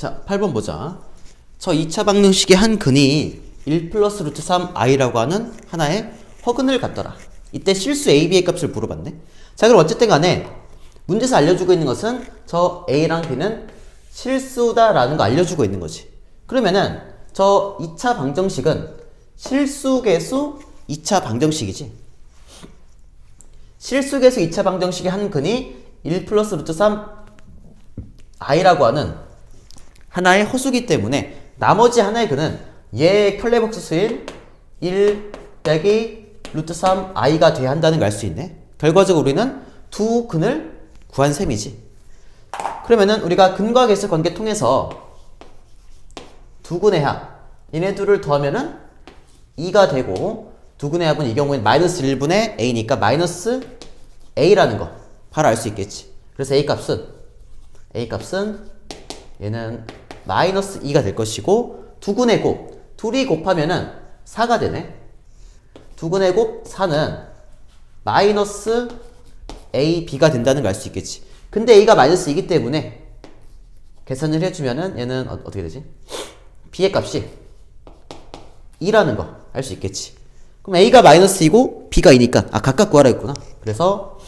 자, 8번 보자. 저 2차 방정식의 한 근이 1 플러스 루트 3 i라고 하는 하나의 허근을 갖더라. 이때 실수 a, b의 값을 물어봤네. 자, 그럼 어쨌든 간에 문제에서 알려주고 있는 것은 저 a랑 b는 실수다라는 거 알려주고 있는 거지. 그러면은 저 2차 방정식은 실수계수 2차 방정식이지. 실수계수 2차 방정식의 한 근이 1 플러스 루트 3 i라고 하는 하나의 허수기 때문에 나머지 하나의 근은 얘의 켤레복수 수인 1 빼기 루트 3 i가 돼야 한다는 걸 알 수 있네. 결과적으로 우리는 두 근을 구한 셈이지. 그러면은 우리가 근과 계수 관계 통해서 두 근의 합 얘네 둘을 더하면은 2가 되고 두 근의 합은 이 경우엔 마이너스 1분의 a니까 마이너스 a라는 거 바로 알 수 있겠지. 그래서 a 값은 a 값은 얘는 마이너스 2가 될 것이고 두 근의 곱 둘이 곱하면은 4가 되네. 두 근의 곱 4는 마이너스 a, b가 된다는 걸 알 수 있겠지. 근데 a가 마이너스 2기 때문에 계산을 해주면은 얘는 어, 떻게 되지? b의 값이 2라는 거 알 수 있겠지. 그럼 a가 마이너스 2고 b가 2니까 아 각각 구하라 했구나. 그래서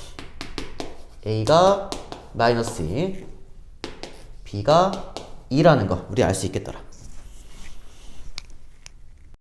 a가 마이너스 2, b가 2라는 거 우리 알 수 있겠더라.